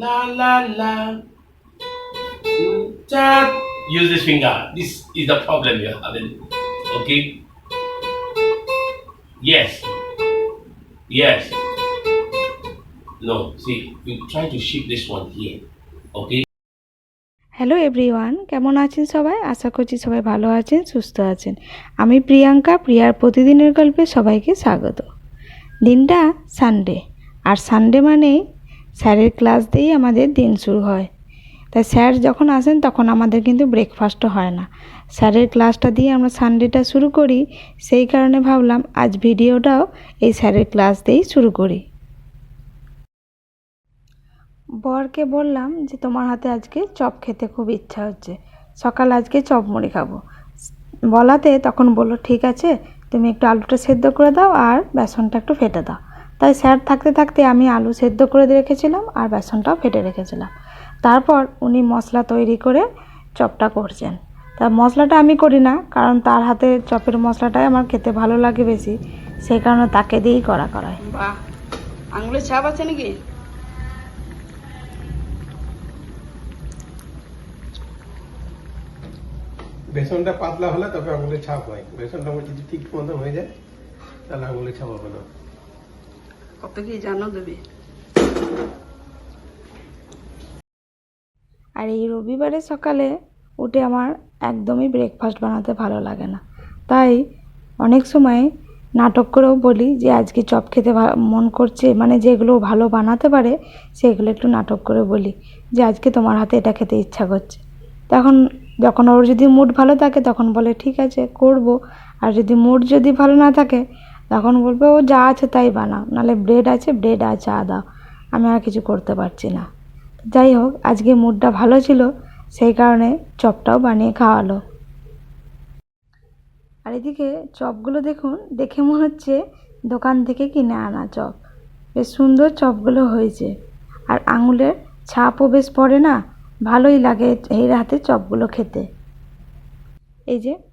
La la la. Just use this finger. This is the problem you're having. Okay? Yes. Yes. No, see, you try to shift this one here. Okay? Hello everyone কেমন আছেন সবাই আশা করছি সবাই ভালো আছেন সুস্থ আছেন আমি প্রিয়াঙ্কা প্রিয়ার প্রতিদিনের গল্পে সবাইকে স্বাগত দিনটা সানডে আর সানডে মানেই স্যারের ক্লাস দিয়েই আমাদের দিন শুরু হয়। তাই স্যার যখন আসেন তখন আমাদের কিন্তু ব্রেকফাস্টও হয় না। স্যারের ক্লাসটা দিয়ে আমরা সানডেটা শুরু করি। সেই কারণে ভাবলাম আজ ভিডিওটাও এই স্যারের ক্লাস দিয়েই শুরু করি। বরকে বললাম যে, তোমার হাতে আজকে চপ খেতে খুব ইচ্ছা হচ্ছে। সকাল আজকে চপ মুড়ি খাব। বলাতে তখন বলল, ঠিক আছে, তুমি একটু আলুটা সেদ্ধ করে দাও আর বেসনটা একটু ফেটে দাও। তাই স্যার থাকতে থাকতে আমি আলু সেদ্ধ করে দিয়ে রেখেছিলাম আর বেসনটাও ফেটে রেখেছিলাম। তারপর উনি মশলা তৈরি করে চপটা করছেন। তা মশলাটা আমি করি না কারণ তার হাতে চপের মশলাটাই আমার খেতে ভালো লাগে বেশি সেই কারণে তাকে দিয়েই করা করায় বাহ আঙুলের ছাপ আছে নাকি? বেসনটা পাতলা হলে তবে আঙুলের ছাপ হয়। বেসনটা যদি ঠিক মতো হয়ে যায় তাহলে আঙুলের ছাপ হবে না। কত কি জানো দেবে আর এই রবিবারে সকালে উঠে আমার একদমই ব্রেকফাস্ট বানাতে ভালো লাগে না। তাই অনেক সময় নাটক করেও বলি যে, আজকে চপ খেতে মন করছে মানে যেগুলো ভালো বানাতে পারে, সেগুলো একটু নাটক করে বলি যে, আজকে তোমার হাতে এটা খেতে ইচ্ছা করছে। তখন যখন ওর যদি মুড ভালো থাকে, তখন বলে, ঠিক আছে, করব। আর যদি মুড যদি ভালো না থাকে তখন বলবে, ও যা আছে তাই বানাও নাহলে ব্রেড আছে ব্রেড আর চা দাও। আমি আর কিছু করতে পারছি না। যাই হোক, আজকে মুডটা ভালো ছিল, সেই কারণে চপটাও বানিয়ে খাওয়ালো। আর এদিকে চপগুলো দেখুন, দেখে মনে হচ্ছে দোকান থেকে কিনে আনা চপ। বেশ সুন্দর চপগুলো হয়েছে। আর আঙুলের ছাপও বেশ পড়ে না? ভালোই লাগে এই রাতে চপগুলো খেতে। এই যে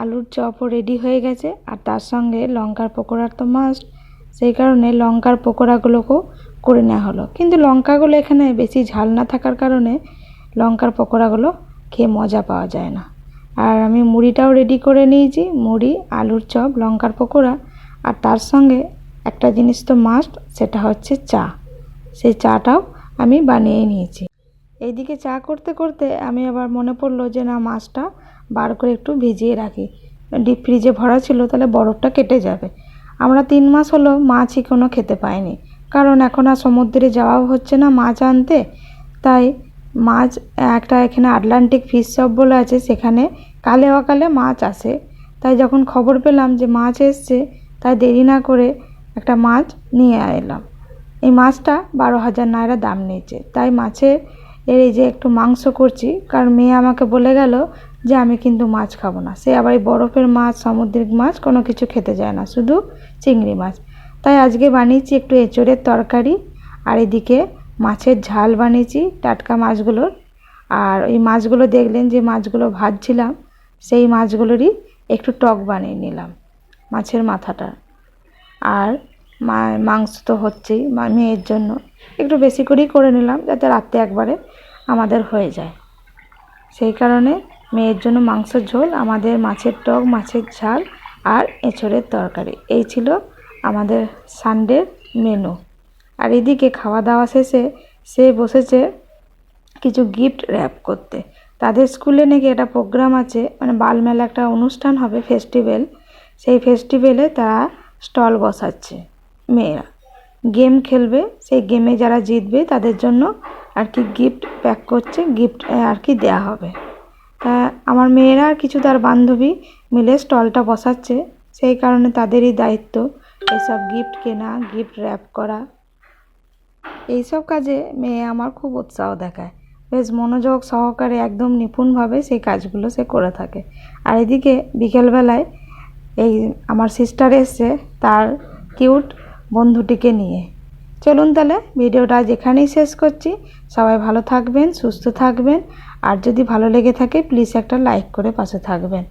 আলুর চপও রেডি হয়ে গেছে, আর তার সঙ্গে লঙ্কার পকোড়ার তো মাস্ট সেই কারণে লঙ্কার পকোড়াগুলোকেও করে নেওয়া হলো। কিন্তু লঙ্কাগুলো এখানে বেশি ঝাল না থাকার কারণে লঙ্কার পকোড়াগুলো খেয়ে মজা পাওয়া যায় না। আর আমি মুড়িটাও রেডি করে নিয়েছি, মুড়ি, আলুর চপ, লঙ্কার পকোড়া, আর তার সঙ্গে একটা জিনিস তো মাস্ট সেটা হচ্ছে চা। সেই চাটাও আমি বানিয়ে নিয়েছি। এইদিকে চা করতে করতে আমি আবার মনে পড়ল যে না মাছটা বার করে একটু ভিজিয়ে রাখি। ডিপ ফ্রিজে ভরা ছিল, তাহলে বরফটা কেটে যাবে। আমরা তিন মাস হলো মাছই কোনো খেতে পাইনি। কারণ এখন আর সমুদ্রে যাওয়াও হচ্ছে না মাছ আনতে। তাই মাছ, একটা এখানে আটলান্টিক ফিশ শপ বলে আছে, সেখানে কালে অকালে মাছ আসে। তাই যখন খবর পেলাম যে মাছ এসছে, তাই দেরি না করে একটা মাছ নিয়ে এলাম। এই মাছটা বারো হাজার নায়রা দাম নিয়েছে। তাই মাছের এর এই যে একটু মাংস করছি, কারণ মেয়ে আমাকে বলে গেল যে আমি কিন্তু মাছ খাব না। সে আবার এই বরফের মাছ, সামুদ্রিক মাছ কোনো কিছু খেতে যায় না, শুধু চিংড়ি মাছ। তাই আজকে বানিয়েছি একটু এঁচড়ের তরকারি, আর এদিকে মাছের ঝাল বানিয়েছি টাটকা মাছগুলোর। আর ওই মাছগুলো দেখলেন যে মাছগুলো ভাজছিলাম, সেই মাছগুলোরই একটু টক বানিয়ে নিলাম মাছের মাথাটা। আর মাংস তো হচ্ছেই মেয়ের জন্য। একটু বেশি করেই করে নিলাম, যাতে রাত্রে একবারে আমাদের হয়ে যায়। সেই কারণে মেয়ের জন্য মাংসের ঝোল, আমাদের মাছের টক, মাছের ঝাল আর এঁচড়ের তরকারি। এই ছিল আমাদের সানডের মেনু। আর এদিকে খাওয়া দাওয়া শেষে সে বসেছে কিছু গিফট র্যাপ করতে। তাদের স্কুলে নাকি একটা প্রোগ্রাম আছে মানে বালমেলা একটা অনুষ্ঠান হবে, ফেস্টিভ্যাল। সেই ফেস্টিভ্যালে তারা স্টল বসাচ্ছে মেয়েরা। গেম খেলবে, সেই গেমে যারা জিতবে তাদের জন্য আর কি গিফট প্যাক করছে গিফট আর কি দেয়া হবে। তা আমার মেয়েরা আর কিছু তার বান্ধবী মিলে স্টলটা বসাচ্ছে, সেই কারণে তাদেরই দায়িত্ব এসব গিফট কেনা গিফট র্যাপ করা। এইসব কাজে মেয়ে আমার খুব উৎসাহ দেখায়। বেশ মনোযোগ সহকারে একদম নিপুণভাবে সেই কাজগুলো সে করে থাকে। আর এদিকে বিকেলবেলায় এই আমার সিস্টার এসছে তার কিউট বন্ধুটিকে নিয়ে। চলুন তাহলে ভিডিওটা আজ এখানেই শেষ করছি। সবাই ভালো থাকবেন, সুস্থ থাকবেন। আর যদি ভালো লেগে থাকে প্লিজ একটা লাইক করে পাশে থাকবেন।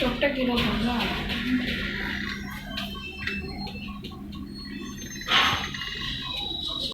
চোখটা কীরকম?